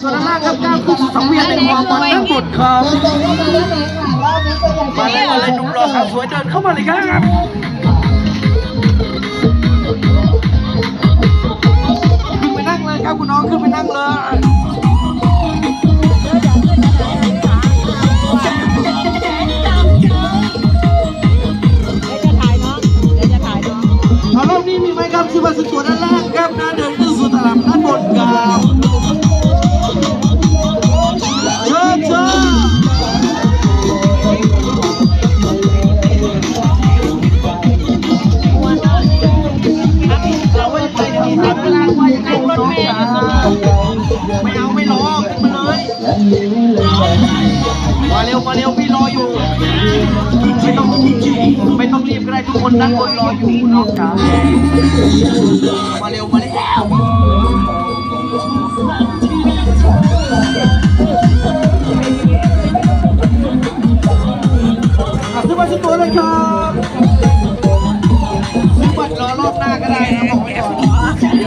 ส่วนด้านล่างครับก้าวขึ้นสู่สังเวียนในความมันทั้งหมดครับมาเลยมาเลยหนุ่มหล่อครับสวยเดินเข้ามาเลยครับขึ้นไปนั่งเลยครับคุณน้องขึ้นไปนั่งเลยขอรอบนี้มีไหมครับที่ว่าสุดตัวด้านล่างครับนะเดิน ไม่เอาไม่รอขึ้นมาเลยมาเร็วมาเร็วพี่รออยู่ ไม่ต้องไม่ต้องรีบก็ได้ทุกคนด้านบนรออยู่คุณน้องจ๋ามาเร็วมาเร็วขับขึ้นมาสุดตัวเลยครับ แก่